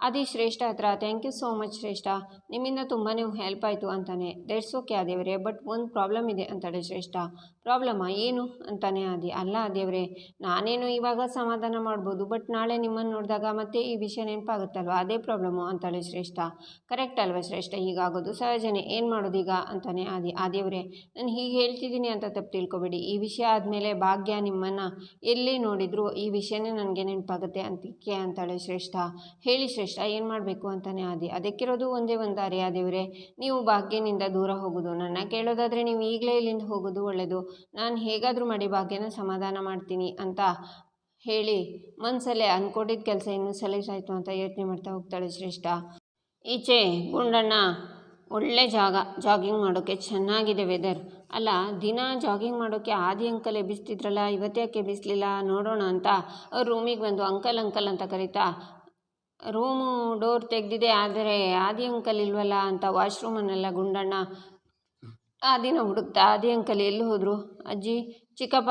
ಅದಿ ಶ್ರೇಷ್ಠ ಹತ್ರ ಥ್ಯಾಂಕ್ ಯು ಸೋ ಮಚ್ ಶ್ರೇಷ್ಠ. ನಿಮ್ಮಿಂದ ತುಂಬಾ ಹೆಲ್ಪ್ ಆಯಿತು ಅಂತಾನೆ. ದೇಟ್ಸ್ ಓಕೆ ಆದೇವ್ರೆ ಬಟ್ ಒಂದು ಪ್ರಾಬ್ಲಮ್ ಇದೆ ಅಂತಾಳೆ ಶ್ರೇಷ್ಠ. ಪ್ರಾಬ್ಲಮ್ಮ ಏನು? ಅಂತಾನೆ ಆದಿ. ಅಲ್ಲ ದೇವರೇ, ನಾನೇನು ಇವಾಗ ಸಮಾಧಾನ ಮಾಡ್ಬೋದು ಬಟ್ ನಾಳೆ ನಿಮ್ಮನ್ನು ನೋಡಿದಾಗ ಮತ್ತೆ ಈ ವಿಷಯ ನೆನಪಾಗುತ್ತಲ್ವ? ಅದೇ ಪ್ರಾಬ್ಲಮ್ಮು ಅಂತಾಳೆ ಶ್ರೇಷ್ಠ. ಕರೆಕ್ಟ್ ಅಲ್ವಾ ಶ್ರೇಷ್ಠ? ಹೀಗಾಗೋದು ಸಹಜನೆ. ಏನು ಮಾಡೋದು ಈಗ? ಅಂತಾನೆ ಆದಿ. ಆದೇವ್ರೆ ನಾನು ಹೀಗೆ ಹೇಳ್ತಿದ್ದೀನಿ ಅಂತ ತಪ್ಪು ತಿಳ್ಕೊಬೇಡಿ. ಈ ವಿಷಯ ಆದಮೇಲೆ ಭಾಗ್ಯ ನಿಮ್ಮನ್ನು ಎಲ್ಲಿ ನೋಡಿದ್ರು ಈ ವಿಷಯನೇ ನನಗೆ ನೆನಪಾಗುತ್ತೆ ಅಂತಕ್ಕೆ ಅಂತಾಳೆ ಶ್ರೇಷ್ಠ. ಹೇಳಿ ಶ್ರೇಷ್ಠ. ಏನು ಮಾಡಬೇಕು ಅಂತಾನೆ ಆದಿ. ಅದಕ್ಕಿರೋದು ಒಂದೇ ಒಂದು ದಾರಿ ದೇವರೇ ನೀವು ಭಾಗ್ಯನಿಂದ ದೂರ ಹೋಗೋದು. ನನ್ನ ಕೇಳೋದಾದರೆ ನೀವು ಈಗಲೇ ಇಲ್ಲಿಂದ ಹೋಗೋದು ಒಳ್ಳೆಯದು ನಾನು ಹೇಗಾದರೂ ಮಾಡಿ ಭಾಗ್ಯನ ಸಮಾಧಾನ ಮಾಡ್ತೀನಿ ಅಂತ ಹೇಳಿ ಮನಸ್ಸಲ್ಲೇ ಅಂದ್ಕೊಂಡಿದ್ದ ಕೆಲಸ ಇನ್ನೂ ಸಲೀಸಾಯಿತು ಅಂತ ಯೋಚನೆ ಮಾಡ್ತಾ ಹೋಗ್ತಾಳೆ ಶ್ರೇಷ್ಠ. ಈಚೆ ಗುಂಡಣ್ಣ ಒಳ್ಳೆ ಜಾಗ, ಜಾಗಿಂಗ್ ಮಾಡೋಕ್ಕೆ ಚೆನ್ನಾಗಿದೆ ವೆದರ್ ಅಲ್ಲ, ದಿನ ಜಾಗಿಂಗ್ ಮಾಡೋಕ್ಕೆ ಆದಿ ಅಂಕಲ್ ಎಬ್ಬಿಸ್ತಿದ್ರಲ್ಲ, ಇವತ್ತ್ಯಾಕೆ ಎಬ್ಬಿಸ್ಲಿಲ್ಲ, ನೋಡೋಣ ಅಂತ ಅವ್ರ ರೂಮಿಗೆ ಬಂದು ಅಂಕಲ್ ಅಂಕಲ್ ಅಂತ ಕರೀತಾ ರೂಮು ಡೋರ್ ತೆಗೆದಿದೆ, ಆದರೆ ಆದಿ ಅಂಕಲ್ ಇಲ್ವಲ್ಲ ಅಂತ ವಾಶ್ರೂಮನ್ನೆಲ್ಲ ಗುಂಡಣ್ಣ. ಆದಿನ ಹುಡುಕ್ತಾ, ಆದಿ ಅಂಕಲ್ ಎಲ್ಲಿ ಹೋದರು? ಅಜ್ಜಿ, ಚಿಕ್ಕಪ್ಪ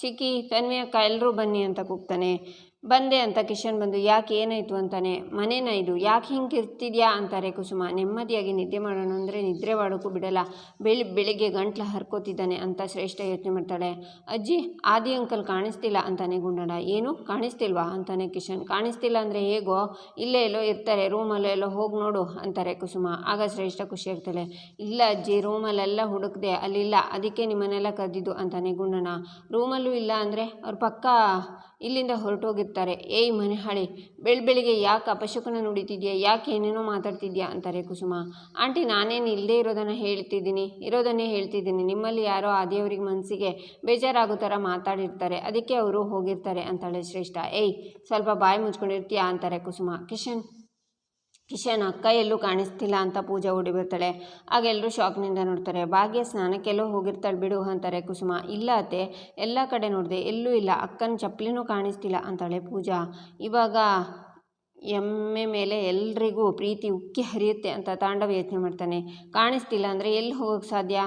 ಚಿಕ್ಕಿ ತನ್ವಿ ಅಕ್ಕ ಎಲ್ಲರೂ ಬನ್ನಿ ಅಂತ ಕೂಗ್ತಾನೆ. ಬಂದೆ ಅಂತ ಕಿಶನ್ ಬಂದು, ಯಾಕೆ ಏನಾಯಿತು? ಅಂತಾನೆ. ಮನೇನ ಇದು. ಯಾಕೆ ಹಿಂಗೆ ಇರ್ತಿದ್ಯಾ? ಅಂತಾರೆ ಕುಸುಮ. ನೆಮ್ಮದಿಯಾಗಿ ನಿದ್ದೆ ಮಾಡೋಣ ಅಂದರೆ ನಿದ್ರೆ ಮಾಡೋಕ್ಕೂ ಬಿಡಲ್ಲ. ಬೆಳಿ, ಬೆಳಿಗ್ಗೆ ಗಂಟ್ಲು ಹರ್ಕೋತಿದ್ದಾನೆ ಅಂತ ಶ್ರೇಷ್ಠ ಯೋಚನೆ ಮಾಡ್ತಾಳೆ. ಅಜ್ಜಿ, ಆದಿ ಅಂಕಲ್ ಕಾಣಿಸ್ತಿಲ್ಲ, ಅಂತಾನೆ ಗುಂಡಣ್ಣ. ಏನು? ಕಾಣಿಸ್ತಿಲ್ವಾ? ಅಂತಾನೆ ಕಿಶನ್. ಕಾಣಿಸ್ತಿಲ್ಲ ಅಂದರೆ ಹೇಗೋ? ಇಲ್ಲೇ ಎಲ್ಲೋ ಇರ್ತಾರೆ. ರೂಮಲ್ಲೋ ಎಲ್ಲೋ ಹೋಗಿ ನೋಡು, ಅಂತಾರೆ ಕುಸುಮ. ಆಗ ಶ್ರೇಷ್ಠ ಖುಷಿ ಆಗ್ತಾಳೆ. ಇಲ್ಲ ಅಜ್ಜಿ, ರೂಮಲ್ಲೆಲ್ಲ ಹುಡುಕ್ದೆ ಅಲ್ಲಿಲ್ಲ. ಅದಕ್ಕೆ ನಿಮ್ಮನ್ನೆಲ್ಲ ಕರೆದಿದ್ದು, ಅಂತಾನೆ ಗುಂಡಣ್ಣ. ರೂಮಲ್ಲೂ ಇಲ್ಲ ಅಂದರೆ ಅವ್ರ ಪಕ್ಕ ಇಲ್ಲಿಂದ ಹೊರಟೋಗಿರ್ತಾರೆ. ಏಯ್ ಮನೆ ಹಾಳಿ ಬೆಳ್ ಬೆಳಿಗ್ಗೆ ಯಾಕೆ ಅಪಶಕುನ ನುಡಿತಿದ್ಯಾ? ಯಾಕೆ ಏನೇನೋ ಮಾತಾಡ್ತಿದ್ಯಾ? ಅಂತಾರೆ ಕುಸುಮ. ಆಂಟಿ, ನಾನೇನು ಇಲ್ಲದೆ ಇರೋದನ್ನು ಹೇಳ್ತಿದ್ದೀನಿ. ಇರೋದನ್ನೇ ಹೇಳ್ತಿದ್ದೀನಿ. ನಿಮ್ಮಲ್ಲಿ ಯಾರೋ ಆದಿಯವ್ರಿಗೆ ಮನಸ್ಸಿಗೆ ಬೇಜಾರಾಗೋ ಥರ ಮಾತಾಡಿರ್ತಾರೆ. ಅದಕ್ಕೆ ಅವರು ಹೋಗಿರ್ತಾರೆ, ಅಂತಾಳೆ ಶ್ರೇಷ್ಠ. ಏಯ್, ಸ್ವಲ್ಪ ಬಾಯಿ ಮುಚ್ಕೊಂಡಿರ್ತೀಯಾ? ಅಂತಾರೆ ಕುಸುಮ. ಕಿಶನ್ ಕಿಶನ್ ಅಕ್ಕ ಎಲ್ಲೂ ಕಾಣಿಸ್ತಿಲ್ಲ ಅಂತ ಪೂಜಾ ಓಡಿ ಬರ್ತಾಳೆ ಆಗ ಎಲ್ಲರೂ ಶಾಕ್ನಿಂದ ನೋಡ್ತಾರೆ. ಭಾಗ್ಯ ಸ್ನಾನಕ್ಕೆಲ್ಲೋ ಹೋಗಿರ್ತಾಳೆ ಬಿಡು ಅಂತಾರೆ ಕುಸುಮ. ಇಲ್ಲ ಅತ್ತೆ, ಎಲ್ಲ ಕಡೆ ನೋಡಿದೆ, ಎಲ್ಲೂ ಇಲ್ಲ. ಅಕ್ಕನ ಚಪ್ಪಲಿನೂ ಕಾಣಿಸ್ತಿಲ್ಲ ಅಂತಾಳೆ ಪೂಜಾ. ಇವಾಗ ಎಮ್ಮೆ ಮೇಲೆ ಎಲ್ರಿಗೂ ಪ್ರೀತಿ ಉಕ್ಕಿ ಹರಿಯುತ್ತೆ ಅಂತ ತಾಂಡವ ಯೋಚನೆ ಮಾಡ್ತಾನೆ. ಕಾಣಿಸ್ತಿಲ್ಲ ಅಂದರೆ ಎಲ್ಲಿ ಹೋಗೋಕ್ಕೆ ಸಾಧ್ಯ?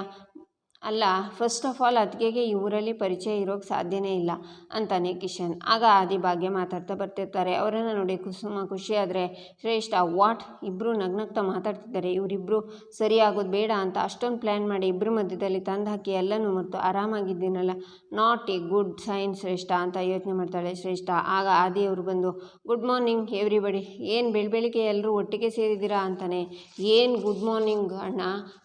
ಅಲ್ಲ ಫಸ್ಟ್ ಆಫ್ ಆಲ್ ಅತ್ತಿಗೆಗೆ ಊರಲ್ಲಿ ಪರಿಚಯ ಇರೋಕ್ಕೆ ಸಾಧ್ಯನೇ ಇಲ್ಲ, ಅಂತಾನೆ ಕಿಶನ್. ಆಗ ಆದಿ ಭಾಗ್ಯ ಮಾತಾಡ್ತಾ ಬರ್ತಿರ್ತಾರೆ. ಅವರನ್ನು ನೋಡಿ ಕುಸುಮ ಖುಷಿಯಾದರೆ ಶ್ರೇಷ್ಠ ವಾಟ್ ಇಬ್ಬರು ನಗ್ನಗ್ತಾ ಮಾತಾಡ್ತಿದ್ದಾರೆ. ಇವರಿಬ್ಬರು ಸರಿ ಬೇಡ ಅಂತ ಅಷ್ಟೊಂದು ಪ್ಲ್ಯಾನ್ ಮಾಡಿ ಇಬ್ಬರು ಮಧ್ಯದಲ್ಲಿ ತಂದು ಹಾಕಿ ಎಲ್ಲನೂ ಮತ್ತು ಆರಾಮಾಗಿದ್ದೀನಲ್ಲ. Not a good sign Shreshtha ಅಂತ ಯೋಚನೆ ಮಾಡ್ತಾಳೆ ಶ್ರೇಷ್ಠ. ಆಗ ಆದಿ ಅವರು ಬಂದು ಗುಡ್ ಮಾರ್ನಿಂಗ್ ಎವ್ರಿಬಡಿ ಏನು ಬೆಳ, ಬೆಳಿಗ್ಗೆ ಎಲ್ಲರೂ ಒಟ್ಟಿಗೆ ಸೇರಿದ್ದೀರಾ? ಅಂತಾನೆ. ಏನು ಗುಡ್ ಮಾರ್ನಿಂಗ್ ಅಣ್ಣ?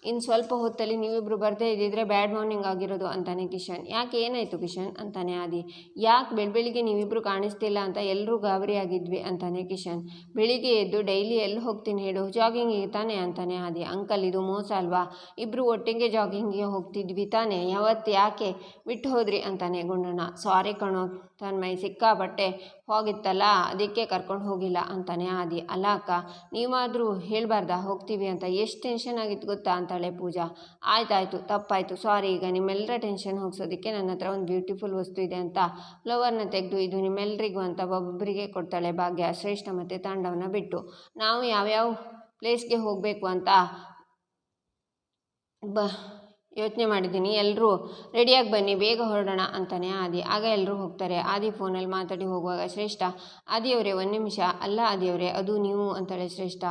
ಇನ್ನು ಸ್ವಲ್ಪ ಹೊತ್ತಲ್ಲಿ ನೀವಿಬ್ಬರು ಬರ್ದೇ ಇದ್ದಿದ್ರೆ ಬ್ಯಾಡ್ ಮಾರ್ನಿಂಗ್ ಆಗಿರೋದು ಅಂತಾನೆ ಕಿಶನ್. ಯಾಕೆ ಏನಾಯಿತು ಕಿಶನ್? ಅಂತಾನೆ ಆದಿ. ಯಾಕೆ ಬೆಳ್ ಬೆಳಿಗ್ಗೆ ನೀವಿಬ್ಬರು ಕಾಣಿಸ್ತಿಲ್ಲ ಅಂತ ಎಲ್ಲರೂ ಗಾಬರಿ ಆಗಿದ್ವಿ ಅಂತಾನೆ ಕಿಶನ್. ಬೆಳಿಗ್ಗೆ ಎದ್ದು ಡೈಲಿ ಎಲ್ಲಿ ಹೋಗ್ತೀನಿ ಹೇಳು? ಜಾಗಿಂಗಿಗೆ ತಾನೆ ಅಂತಾನೆ ಆದಿ. ಅಂಕಲ್, ಇದು ಮೋಸ ಅಲ್ವಾ? ಇಬ್ಬರು ಒಟ್ಟಿಗೆ ಜಾಗಿಂಗಿಗೆ ಹೋಗ್ತಿದ್ವಿ ತಾನೆ. ಯಾವತ್ತು ಯಾಕೆ ಬಿಟ್ಟು ಹೋದ್ರಿ ಅಂತಾನೆ ಗುಂಡಣ್ಣ. ಸಾರಿ ಕಣೋ ತನ್ಮಯ್ ಸಿಕ್ಕಾಪಟ್ಟೆ. ಹೋಗಿತ್ತಲ್ಲ, ಅದಕ್ಕೆ ಕರ್ಕೊಂಡು ಹೋಗಿಲ್ಲ ಅಂತಾನೆ ಆದಿ. ಅಲ್ಲ ಅಕ್ಕ, ನೀವಾದರೂ ಹೇಳಬಾರ್ದಾ? ಹೋಗ್ತೀವಿ ಅಂತ. ಎಷ್ಟು ಟೆನ್ಷನ್ ಆಗಿತ್ತು ಗೊತ್ತಾ? ಅಂತಾಳೆ ಪೂಜಾ. ಆಯ್ತಾಯ್ತು, ತಪ್ಪಾಯಿತು. ಸಾರಿ ಈಗ ನಿಮ್ಮೆಲ್ಲರ ಟೆನ್ಷನ್ ಹೋಗ್ಸೋದಕ್ಕೆ ನನ್ನ ಹತ್ರ ಒಂದು ಬ್ಯೂಟಿಫುಲ್ ವಸ್ತು ಇದೆ ಅಂತ ಫ್ಲವರ್ನ ತೆಗೆದು ಇದು ನಿಮ್ಮೆಲ್ಲರಿಗೂ ಅಂತ ಒಬ್ಬೊಬ್ಬರಿಗೆ ಕೊಡ್ತಾಳೆ ಭಾಗ್ಯ, ಶ್ರೇಷ್ಠ ಮತ್ತು ತಾಂಡವನ ಬಿಟ್ಟು. ನಾವು ಯಾವ್ಯಾವ ಪ್ಲೇಸ್ಗೆ ಹೋಗಬೇಕು ಅಂತ ಬ ಯೋಚನೆ ಮಾಡಿದ್ದೀನಿ. ಎಲ್ಲರೂ ರೆಡಿಯಾಗಿ ಬನ್ನಿ, ಬೇಗ ಹೊರಡೋಣ ಅಂತಾನೆ ಆದಿ. ಆಗ ಎಲ್ಲರೂ ಹೋಗ್ತಾರೆ. ಆದಿ ಫೋನಲ್ಲಿ ಮಾತಾಡಿ ಹೋಗುವಾಗ, ಶ್ರೇಷ್ಠ, ಆದಿಯವರೇ ಒಂದು ನಿಮಿಷ. ಅಲ್ಲ ಆದಿಯವರೇ, ಅದು ನೀವು ಅಂತಾಳೆ ಶ್ರೇಷ್ಠ.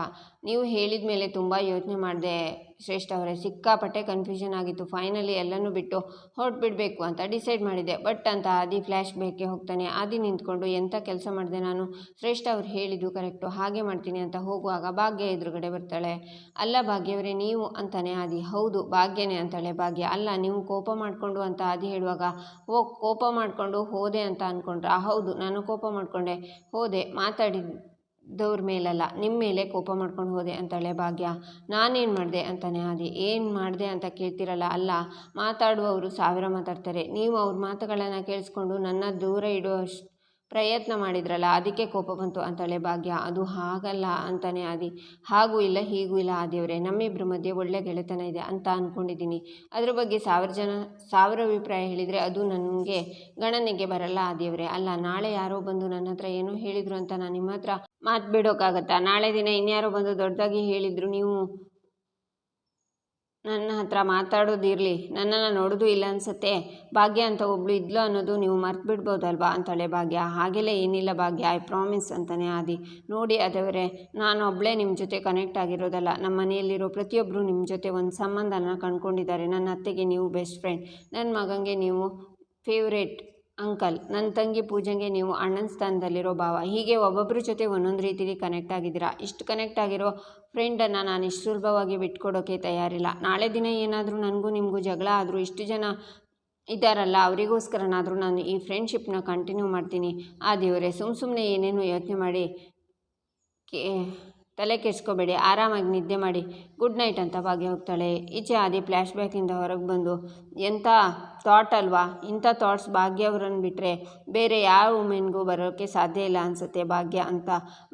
ನೀವು ಹೇಳಿದ ಮೇಲೆ ತುಂಬ ಯೋಚನೆ ಮಾಡಿದೆ. ಶ್ರೇಷ್ಠ ಅವರೇ. ಸಿಕ್ಕಾಪಟ್ಟೆ ಕನ್ಫ್ಯೂಷನ್ ಆಗಿತ್ತು. ಫೈನಲಿ ಎಲ್ಲನೂ ಬಿಟ್ಟು ಹೊರಟ್ಬಿಡ್ಬೇಕು ಅಂತ ಡಿಸೈಡ್ ಮಾಡಿದೆ. ಬಟ್ ಅಂತ ಆದಿ ಫ್ಲ್ಯಾಶ್ ಬೇಕೆ ಹೋಗ್ತಾನೆ. ಆದಿ ನಿಂತ್ಕೊಂಡು ಎಂಥ ಕೆಲಸ ಮಾಡಿದೆ ನಾನು? ಶ್ರೇಷ್ಠ ಅವ್ರು ಹೇಳಿದ್ದು ಕರೆಕ್ಟು ಹಾಗೆ ಮಾಡ್ತೀನಿ ಅಂತ ಹೋಗುವಾಗ ಭಾಗ್ಯ ಎದುರುಗಡೆ ಬರ್ತಾಳೆ. ಅಲ್ಲ ಭಾಗ್ಯವರೇ, ನೀವು ಅಂತಾನೆ ಆದಿ. ಹೌದು, ಭಾಗ್ಯನೇ ಅಂತಾಳೆ ಭಾಗ್ಯ. ಅಲ್ಲ, ನೀವು ಕೋಪ ಮಾಡಿಕೊಂಡು ಅಂತ ಆದಿ ಹೇಳುವಾಗ, ಓ, ಕೋಪ ಮಾಡಿಕೊಂಡು ಹೋದೆ ಅಂತ ಅಂದ್ಕೊಂಡ್ರ ಹೌದು, ನಾನು ಕೋಪ ಮಾಡಿಕೊಂಡೆ. ಹೋದೆ ಮಾತಾಡಿದ್ದವ್ರ ಮೇಲಲ್ಲ ನಿಮ್ಮ ಮೇಲೆ ಕೋಪ ಮಾಡ್ಕೊಂಡು ಹೋದೆ ಅಂತಾಳೆ ಭಾಗ್ಯ. ನಾನೇನು ಮಾಡಿದೆ ಅಂತಾನೆ ಆದಿ. ಏನು ಮಾಡಿದೆ ಅಂತ ಕೇಳ್ತಿರಲ್ಲ ಅಲ್ಲ, ಮಾತಾಡುವವರು ಸಾವಿರ ಮಾತಾಡ್ತಾರೆ. ನೀವು ಅವ್ರ ಮಾತುಗಳನ್ನು ಕೇಳಿಸ್ಕೊಂಡು ನನ್ನ ದೂರ ಇಡುವಷ್ಟು ಪ್ರಯತ್ನ ಮಾಡಿದ್ರಲ್ಲ, ಅದಕ್ಕೆ ಕೋಪ ಬಂತು ಅಂತಾಳೆ ಭಾಗ್ಯ. ಅದು ಹಾಗಲ್ಲ ಅಂತಾನೆ ಆದಿ. ಹಾಗೂ ಇಲ್ಲ, ಹೀಗೂ ಇಲ್ಲ ಆದಿಯವರೇ ನಮ್ಮಿಬ್ಬರ ಮಧ್ಯೆ ಒಳ್ಳೆ ಗೆಳೆತನ ಇದೆ ಅಂತ ಅಂದ್ಕೊಂಡಿದ್ದೀನಿ ಅದ್ರ ಬಗ್ಗೆ ಸಾವಿರ ಜನ, ಸಾವಿರ ಅಭಿಪ್ರಾಯ ಹೇಳಿದರೆ ಅದು ನನಗೆ ಗಣನೆಗೆ ಬರಲ್ಲ ಆದಿಯವರೇ. ಅಲ್ಲ, ನಾಳೆ ಯಾರೋ ಬಂದು ನನ್ನ ಹತ್ರ ಏನೋ ಹೇಳಿದರು ಅಂತ ನಾನು ನಿಮ್ಮ ಹತ್ರ ಮಾತು ಬಿಡೋಕ್ಕಾಗತ್ತಾ ನಾಳೆ ದಿನ ಇನ್ಯಾರೋ ಬಂದು ದೊಡ್ಡದಾಗಿ ಹೇಳಿದರು, ನೀವು ನನ್ನ ಹತ್ರ ಮಾತಾಡೋದಿರಲಿ ನನ್ನನ್ನು ನೋಡೋದು ಇಲ್ಲ ಅನಿಸುತ್ತೆ. ಭಾಗ್ಯ ಅಂತ ಒಬ್ಳು ಇದ್ಲು ಅನ್ನೋದು ನೀವು ಮರ್ತು ಬಿಡ್ಬೋದಲ್ವಾ ಅಂತಾಳೆ ಭಾಗ್ಯ. ಹಾಗೆಲ್ಲ ಏನಿಲ್ಲ ಭಾಗ್ಯ ಐ ಪ್ರಾಮಿಸ್ ಅಂತಾನೆ ಆದಿ. ನೋಡಿ ಅದವರೇ ನಾನು ಒಬ್ಬಳೇ ನಿಮ್ಮ ಜೊತೆ ಕನೆಕ್ಟ್ ಆಗಿರೋದಲ್ಲ. ನಮ್ಮ ಮನೆಯಲ್ಲಿರೋ ಪ್ರತಿಯೊಬ್ಬರು ನಿಮ್ಮ ಜೊತೆ ಒಂದು ಸಂಬಂಧನ ಕಂಡ್ಕೊಂಡಿದ್ದಾರೆ ನನ್ನ ಅತ್ತೆಗೆ ನೀವು ಬೆಸ್ಟ್ ಫ್ರೆಂಡ್ ನನ್ನ ಮಗನಿಗೆ ನೀವು ಫೇವ್ರೇಟ್ ಅಂಕಲ್ ನನ್ನ ತಂಗಿ ಪೂಜೆಗೆ ನೀವು ಅಣ್ಣನ ಸ್ಥಾನದಲ್ಲಿರೋ ಭಾವ. ಹೀಗೆ ಒಬ್ಬೊಬ್ಬರ ಜೊತೆ ಒಂದೊಂದು ರೀತಿಲಿ ಕನೆಕ್ಟ್ ಆಗಿದ್ದೀರಾ? ಇಷ್ಟು ಕನೆಕ್ಟ್ ಆಗಿರೋ ಫ್ರೆಂಡನ್ನು ನಾನು ಇಷ್ಟು ಸುಲಭವಾಗಿ ಬಿಟ್ಕೊಡೋಕ್ಕೆ ತಯಾರಿಲ್ಲ. ನಾಳೆ ದಿನ ಏನಾದರೂ ನನಗೂ ನಿಮಗೂ ಜಗಳ ಆದರೂ ಇಷ್ಟು ಜನ ಇದ್ದಾರಲ್ಲ, ಅವರಿಗೋಸ್ಕರನಾದರೂ ನಾನು ಈ ಫ್ರೆಂಡ್ಶಿಪ್ನ ಕಂಟಿನ್ಯೂ ಮಾಡ್ತೀನಿ. ಆ ದೇವರೇ ಸುಮ್ಮ ಸುಮ್ಮನೆ ಏನೇನು ಯೋಚನೆ ಮಾಡಿ ಕೇ ತಲೆ ಕೆಡಿಸ್ಕೋಬೇಡಿ, ಆರಾಮಾಗಿ ನಿದ್ದೆ ಮಾಡಿ ಗುಡ್ ನೈಟ್ ಅಂತ ಭಾಗ್ಯ ಹೋಗ್ತಾಳೆ. ಈಚೆ ಆದಿ ಫ್ಲ್ಯಾಶ್ ಬ್ಯಾಕಿಂದ ಹೊರಗೆ ಬಂದು ಎಂಥ ಥಾಟ್ ಅಲ್ವಾ? ಇಂಥ ಥಾಟ್ಸ್ ಭಾಗ್ಯ ಅವರನ್ನು ಬಿಟ್ಟರೆ ಬೇರೆ ಯಾವ ವುಮೆನ್ಗೂ ಬರೋಕ್ಕೆ ಸಾಧ್ಯ ಇಲ್ಲ ಅನಿಸುತ್ತೆ ಭಾಗ್ಯ ಅಂತ.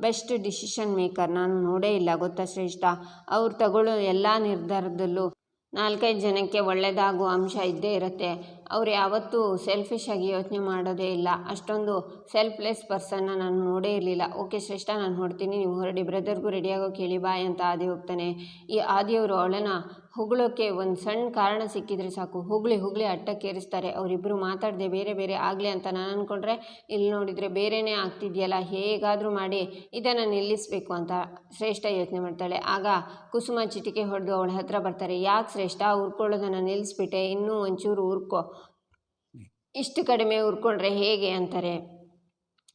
ಬೆಸ್ಟ್ ಡಿಸಿಷನ್ ಮೇಕರ್ ನಾನು ನೋಡೇ ಇಲ್ಲ, ಗೊತ್ತಾ ಶ್ರೇಷ್ಠ? ಅವ್ರು ತಗೊಳ್ಳೋ ಎಲ್ಲ ನಿರ್ಧಾರದಲ್ಲೂ ನಾಲ್ಕೈದು ಜನಕ್ಕೆ ಒಳ್ಳೆಯದಾಗುವ ಅಂಶ ಇದ್ದೇ ಇರುತ್ತೆ. ಅವ್ರು ಯಾವತ್ತೂ ಸೆಲ್ಫಿಶ್ ಆಗಿ ಯೋಚನೆ ಮಾಡೋದೇ ಇಲ್ಲ. ಅಷ್ಟೊಂದು ಸೆಲ್ಫ್ಲೆಸ್ ಪರ್ಸನ್ನ ನಾನು ನೋಡೇ ಇರಲಿಲ್ಲ. ಓಕೆ ಶ್ರೇಷ್ಠ, ನಾನು ಹೊಡ್ತೀನಿ ನೀವು ಹೊರಡಿ ಬ್ರದರ್ಗೂ ರೆಡಿಯಾಗೋ ಕೇಳಿ ಬಾಯ್ ಅಂತ ಆದಿ ಹೋಗ್ತಾನೆ. ಈ ಆದಿಯವರು ಅವಳನ್ನು ಹೊಗಳೋಕ್ಕೆ ಒಂದು ಸಣ್ಣ ಕಾರಣ ಸಿಕ್ಕಿದ್ರೆ ಸಾಕು. ಹುಗ್ಳಿ ಹುಗ್ಳಿ ಅಟ್ಟಕ್ಕೇರಿಸ್ತಾರೆ ಅವರಿಬ್ಬರು ಮಾತಾಡದೆ ಬೇರೆ ಬೇರೆ ಆಗಲಿ ಅಂತ ನಾನು ಅಂದ್ಕೊಂಡ್ರೆ ಇಲ್ಲಿ ನೋಡಿದರೆ ಬೇರೆಯೇ ಆಗ್ತಿದೆಯಲ್ಲ, ಹೇಗಾದರೂ ಮಾಡಿ ಇದನ್ನು ನಿಲ್ಲಿಸಬೇಕು ಅಂತ ಶ್ರೇಷ್ಠ ಯೋಚನೆ ಮಾಡ್ತಾಳೆ. ಆಗ ಕುಸುಮ ಚಿಟಿಕೆ ಹೊಡೆದು ಅವಳ ಹತ್ರ ಬರ್ತಾರೆ. ಯಾಕೆ ಶ್ರೇಷ್ಠ ಉರ್ಕೊಳ್ಳೋದನ್ನು ನಿಲ್ಲಿಸ್ಬಿಟ್ಟೆ ಇನ್ನೂ ಒಂಚೂರು ಉರ್ಕೋ ಇಷ್ಟು ಕಡಿಮೆ ಹುರ್ಕೊಂಡ್ರೆ ಹೇಗೆ ಅಂತಾರೆ?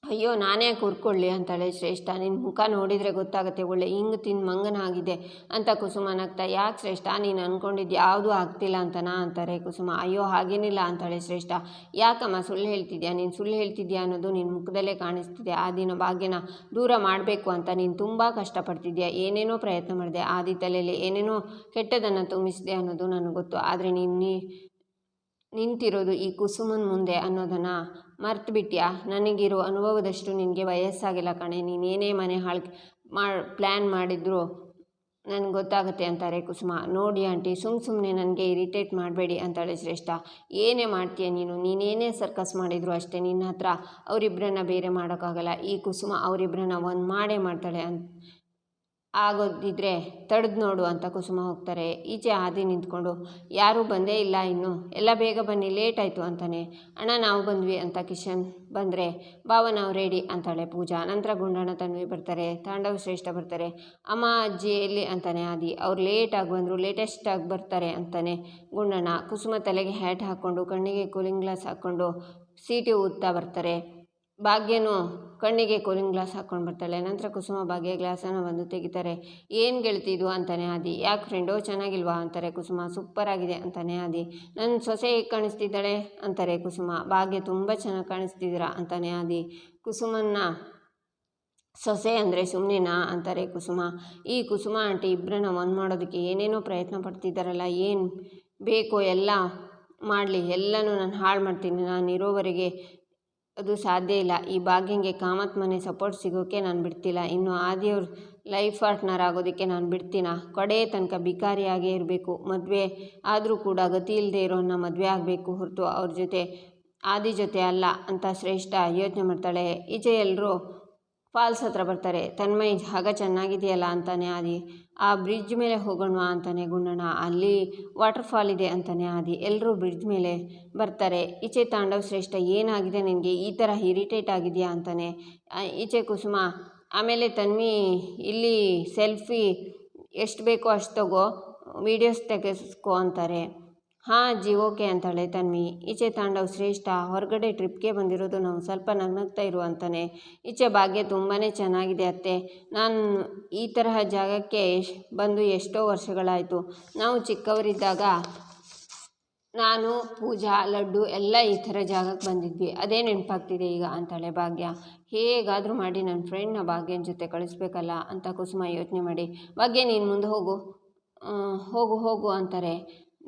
ಅಯ್ಯೋ, ನಾನೇ ಯಾಕೆ ಅಂತಾಳೆ ಶ್ರೇಷ್ಠ. ನಿನ್ನ ಮುಖ ನೋಡಿದರೆ ಗೊತ್ತಾಗುತ್ತೆ, ಒಳ್ಳೆ ಹಿಂಗೆ ತಿಂದು ಮಂಗನಾಗಿದೆ ಅಂತ ಕುಸುಮ ನಗ್ತಾ, ಯಾಕೆ ಶ್ರೇಷ್ಠ? ನೀನು ಅಂದ್ಕೊಂಡಿದ್ದು ಯಾವುದೂ ಆಗ್ತಿಲ್ಲ ಅಂತನಾ ಅಂತಾರೆ ಕುಸುಮ. ಅಯ್ಯೋ, ಹಾಗೇನಿಲ್ಲ ಅಂತಾಳೆ ಶ್ರೇಷ್ಠ. ಯಾಕಮ್ಮ ಸುಳ್ಳು ಹೇಳ್ತಿದ್ಯಾ? ನೀನು ಸುಳ್ಳು ಹೇಳ್ತಿದ್ಯಾ ಅನ್ನೋದು ನಿನ್ನ ಮುಖದಲ್ಲೇ ಕಾಣಿಸ್ತಿದೆ. ಆ ದಿನ ಭಾಗ್ಯನ ದೂರ ಮಾಡಬೇಕು ಅಂತ ನೀನು ತುಂಬ ಕಷ್ಟಪಡ್ತಿದ್ಯಾ? ಏನೇನೋ ಪ್ರಯತ್ನ ಮಾಡಿದೆ. ಆದಿ ತಲೆಯಲ್ಲಿ ಏನೇನೋ ಕೆಟ್ಟದನ್ನು ತುಂಬಿಸಿದೆ ಅನ್ನೋದು ನನಗೆ ಗೊತ್ತು. ಆದರೆ ನೀನು ನೀ ನಿಂತಿರೋದು ಈ ಕುಸುಮನ ಮುಂದೆ ಅನ್ನೋದನ್ನು ಮರ್ತು ಬಿಟ್ಯಾ ನನಗಿರೋ ಅನುಭವದಷ್ಟು ನಿನಗೆ ವಯಸ್ಸಾಗಿಲ್ಲ ಕಣೆ. ನೀನೇನೇ ಮನೆ ಹಾಳು ಮಾ ಪ್ಲ್ಯಾನ್ ಮಾಡಿದ್ರು ನನಗೆ ಗೊತ್ತಾಗುತ್ತೆ ಅಂತಾರೆ ಕುಸುಮ. ನೋಡಿ ಆಂಟಿ ಸುಮ್ಮ ಸುಮ್ಮನೆ ನನಗೆ ಇರಿಟೇಟ್ ಮಾಡಬೇಡಿ ಅಂತಾಳೆ ಶ್ರೇಷ್ಠ. ಏನೇ ಮಾಡ್ತೀಯ ನೀನು? ನೀನೇನೇ ಸರ್ಕಸ್ ಮಾಡಿದ್ರು ಅಷ್ಟೇ ನಿನ್ನ ಹತ್ರ ಅವರಿಬ್ಬರನ್ನ ಬೇರೆ ಮಾಡೋಕ್ಕಾಗಲ್ಲ. ಈ ಕುಸುಮ ಅವರಿಬ್ಬರನ್ನ ಒಂದು ಮಾಡೇ ಮಾಡ್ತಾಳೆ ಅಂತ ಆಗೋದಿದ್ರೆ ತಡೆದು ನೋಡು ಅಂತ ಕುಸುಮ ಹೋಗ್ತಾರೆ. ಈಚೆ ಆದಿ ನಿಂತ್ಕೊಂಡು, ಯಾರೂ ಬಂದೇ ಇಲ್ಲ ಇನ್ನು. ಎಲ್ಲ ಬೇಗ ಬನ್ನಿ, ಲೇಟ್ ಆಯಿತು ಅಂತಾನೆ. ಅಣ್ಣ, ನಾವು ಬಂದ್ವಿ ಅಂತ ಕಿಶನ್ ಬಂದರೆ ಬಾವ ನಾವು ರೆಡಿ ಅಂತಾಳೆ ಪೂಜಾ. ನಂತರ ಗುಂಡಣ್ಣ, ತನ್ವಿ ಬರ್ತಾರೆ. ತಾಂಡವ ಶ್ರೇಷ್ಠ ಬರ್ತಾರೆ. ಅಮ್ಮ, ಅಜ್ಜಿ, ಎಲ್ಲಿ? ಅಂತಾನೆ ಆದಿ ಅವ್ರು ಲೇಟಾಗಿ ಬಂದರು ಲೇಟೆಸ್ಟಾಗಿ ಬರ್ತಾರೆ ಅಂತಾನೆ ಗುಂಡಣ್ಣ. ಕುಸುಮ ತಲೆಗೆ ಹ್ಯಾಟ್ ಹಾಕ್ಕೊಂಡು ಕಣ್ಣಿಗೆ ಕೂಲಿಂಗ್ ಗ್ಲಾಸ್ ಹಾಕ್ಕೊಂಡು ಸೀಟಿ ಊದ್ತಾ ಬರ್ತಾರೆ. ಭಾಗ್ಯನು ಕಣ್ಣಿಗೆ ಕೂಲಿಂಗ್ ಗ್ಲಾಸ್ ಹಾಕ್ಕೊಂಡು ಬರ್ತಾಳೆ. ನಂತರ ಕುಸುಮ ಭಾಗ್ಯ ಗ್ಲಾಸನ್ನು ಬಂದು ತೆಗಿತಾರೆ. ಏನು ಗೆಳ್ತಿದ್ದು ಅಂತಾನೆ ಆದಿ. ಯಾಕೆ ಫ್ರೆಂಡು ಚೆನ್ನಾಗಿಲ್ವಾ ಅಂತಾರೆ ಕುಸುಮ. ಸೂಪರ್ ಆಗಿದೆ ಅಂತಾನೆ ಆದಿ. ನನ್ನ ಸೊಸೆ ಹೇಗೆ ಕಾಣಿಸ್ತಿದ್ದಾಳೆ ಅಂತಾರೆ ಕುಸುಮ. ಭಾಗ್ಯ ತುಂಬ ಚೆನ್ನಾಗಿ ಕಾಣಿಸ್ತಿದ್ದೀರಾ ಅಂತಾನೆ ಆದಿ. ಕುಸುಮನ್ನ ಸೊಸೆ ಅಂದರೆ ಸುಮ್ಮನೆನಾ ಅಂತಾರೆ ಕುಸುಮ. ಈ ಕುಸುಮ ಆಂಟಿ ಇಬ್ಬರನ್ನ ಒಂದು ಮಾಡೋದಕ್ಕೆ ಏನೇನೋ ಪ್ರಯತ್ನ ಪಡ್ತಿದ್ದಾರಲ್ಲ, ಏನು ಬೇಕೋ ಎಲ್ಲ ಮಾಡಲಿ. ಎಲ್ಲನೂ ನಾನು ಹಾಳು ಮಾಡ್ತೀನಿ. ನಾನು ಇರೋವರೆಗೆ ಅದು ಸಾಧ್ಯ ಇಲ್ಲ. ಈ ಭಾಗ್ಯಂಗೆ ಕಾಮತ್ ಮನೆ ಸಪೋರ್ಟ್ ಸಿಗೋಕ್ಕೆ ನಾನು ಬಿಡ್ತಿಲ್ಲ. ಇನ್ನು ಆದಿಯವ್ರ ಲೈಫ್ ಪಾರ್ಟ್ನರ್ ಆಗೋದಕ್ಕೆ ನಾನು ಬಿಡ್ತೀನ? ಕಡೆ ತನಕ ಬಿಕಾರಿಯಾಗೇ ಇರಬೇಕು. ಮದುವೆ ಆದರೂ ಕೂಡ ಗತಿ ಇಲ್ಲದೆ ಇರೋನ್ನ ಮದುವೆ ಆಗಬೇಕು ಹೊರತು ಅವ್ರ ಜೊತೆ, ಆದಿ ಜೊತೆ ಅಲ್ಲ ಅಂತ ಶ್ರೇಷ್ಠ ಯೋಚನೆ ಮಾಡ್ತಾಳೆ. ಈಚೆ ಎಲ್ಲರೂ ಫಾಲ್ಸ್ ಹತ್ರ ಬರ್ತಾರೆ. ತನ್ಮಯ್, ಜಾಗ ಚೆನ್ನಾಗಿದೆಯಲ್ಲ? ಅಂತಾನೆ ಆದಿ. ಆ ಬ್ರಿಡ್ಜ್ ಮೇಲೆ ಹೋಗೋಣ ಅಂತಾನೆ ಗುಂಡಣ್ಣ ಅಲ್ಲಿ ವಾಟರ್ ಫಾಲ್ ಇದೆ ಅಂತಾನೆ ಆದಿ. ಎಲ್ಲರೂ ಬ್ರಿಡ್ಜ್ ಮೇಲೆ ಬರ್ತಾರೆ. ಈಚೆ ತಾಂಡವ್ ಶ್ರೇಷ್ಠ, ಏನಾಗಿದೆ ನಿನಗೆ? ಈ ಥರ ಇರಿಟೇಟ್ ಆಗಿದೆಯಾ? ಅಂತಾನೆ. ಈಚೆ ಕುಸುಮ, ಆಮೇಲೆ ತನ್ಮಿ, ಇಲ್ಲಿ ಸೆಲ್ಫಿ, ಎಷ್ಟು ಬೇಕೋ ಅಷ್ಟು ತಗೋ, ವೀಡಿಯೋಸ್ ತೆಗೆಸ್ಕೋ ಅಂತಾರೆ. ಹಾಂ ಅಜ್ಜಿ ಓಕೆ ಅಂತಾಳೆ ತನ್ವಿ. ಈಚೆ ತಾಂಡವ್ ಶ್ರೇಷ್ಠ. ಹೊರಗಡೆ ಟ್ರಿಪ್ಗೆ ಬಂದಿರೋದು ನಾವು ಸ್ವಲ್ಪ ನಗ್ನಗ್ತಾ ಇರು ಅಂತಾನೆ. ಈಚೆ ಭಾಗ್ಯ ತುಂಬಾ ಚೆನ್ನಾಗಿದೆ ಅತ್ತೆ. ನಾನು ಈ ತರಹ ಜಾಗಕ್ಕೆ ಬಂದು ಎಷ್ಟೋ ವರ್ಷಗಳಾಯಿತು. ನಾವು ಚಿಕ್ಕವರಿದ್ದಾಗ ನಾನು, ಪೂಜಾ, ಲಡ್ಡು ಎಲ್ಲ ಈ ಥರ ಜಾಗಕ್ಕೆ ಬಂದಿದ್ವಿ. ಅದೇ ನೆನಪಾಗ್ತಿದೆ ಈಗ ಅಂತಾಳೆ ಭಾಗ್ಯ. ಹೇಗಾದರೂ ಮಾಡಿ ನನ್ನ ಫ್ರೆಂಡ್ನ ಭಾಗ್ಯನ ಜೊತೆ ಕಳಿಸ್ಬೇಕಲ್ಲ ಅಂತ ಕುಸುಮ ಯೋಚನೆ ಮಾಡಿ, ಭಾಗ್ಯ, ನೀನು ಮುಂದೆ ಹೋಗು. ಹೋಗು ಹೋಗು ಅಂತಾರೆ.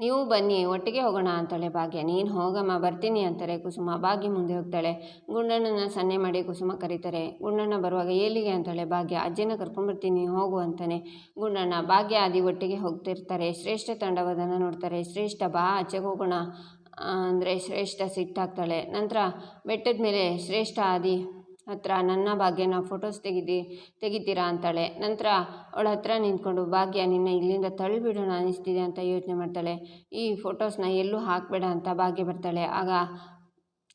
ನೀವು ಬನ್ನಿ, ಒಟ್ಟಿಗೆ ಹೋಗೋಣ ಅಂತಾಳೆ ಭಾಗ್ಯ. ನೀನು ಹೋಗಮ್ಮ, ಬರ್ತೀನಿ ಅಂತಾರೆ ಕುಸುಮ. ಭಾಗ್ಯ ಮುಂದೆ ಹೋಗ್ತಾಳೆ. ಗುಂಡಣ್ಣನ ಸನ್ನೆ ಮಾಡಿ ಕುಸುಮ ಕರೀತಾರೆ. ಗುಂಡಣ್ಣ ಬರುವಾಗ ಎಲ್ಲಿಗೆ ಅಂತಾಳೆ ಭಾಗ್ಯ, ಅಜ್ಜಿನ ಕರ್ಕೊಂಡ್ಬರ್ತೀನಿ, ಹೋಗು ಅಂತಾನೆ. ಗುಂಡಣ್ಣ, ಭಾಗ್ಯ ಆದಿ ಒಟ್ಟಿಗೆ ಹೋಗ್ತಿರ್ತಾರೆ. ಶ್ರೇಷ್ಠ ತಂಡವದನ್ನು ನೋಡ್ತಾರೆ. ಶ್ರೇಷ್ಠ, ಬಾ, ಆಚೆಗೆ ಹೋಗೋಣ. ಅಂದರೆ ಶ್ರೇಷ್ಠ ಸಿಟ್ಟಾಗ್ತಾಳೆ. ನಂತರ ಬೆಟ್ಟದ ಮೇಲೆ ಶ್ರೇಷ್ಠ ಆದಿ ಹತ್ರ ನನ್ನ ಭಾಗ್ಯನ ಫೋಟೋಸ್ ತೆಗಿದಿ, ತೆಗಿತೀರಾ ಅಂತಾಳೆ. ನಂತರ ಅವಳ ಹತ್ರ ನಿಂತ್ಕೊಂಡು, ಭಾಗ್ಯ, ನಿನ್ನ ಇಲ್ಲಿಂದ ತಳ್ಳಿಬಿಡೋಣ ಅನಿಸ್ತಿದೆ ಅಂತ ಯೋಚನೆ ಮಾಡ್ತಾಳೆ. ಈ ಫೋಟೋಸ್ನ ಎಲ್ಲೂ ಹಾಕಬೇಡ ಅಂತ ಭಾಗ್ಯ ಬರ್ತಾಳೆ. ಆಗ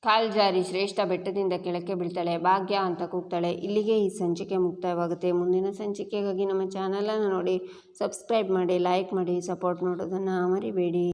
ಕಾಲ್ ಜಾರಿ ಶ್ರೇಷ್ಠ ಬೆಟ್ಟದಿಂದ ಕೆಳಕ್ಕೆ ಬೀಳ್ತಾಳೆ. ಭಾಗ್ಯ ಅಂತ ಕೂಗ್ತಾಳೆ. ಇಲ್ಲಿಗೆ ಈ ಸಂಚಿಕೆ ಮುಕ್ತಾಯವಾಗುತ್ತೆ ಮುಂದಿನ ಸಂಚಿಕೆಗಾಗಿ ನಮ್ಮ ಚಾನಲನ್ನು ನೋಡಿ ಸಬ್ಸ್ಕ್ರೈಬ್ ಮಾಡಿ ಲೈಕ್ ಮಾಡಿ ಸಪೋರ್ಟ್ ಮಾಡೋದನ್ನು ಮರಿಬೇಡಿ.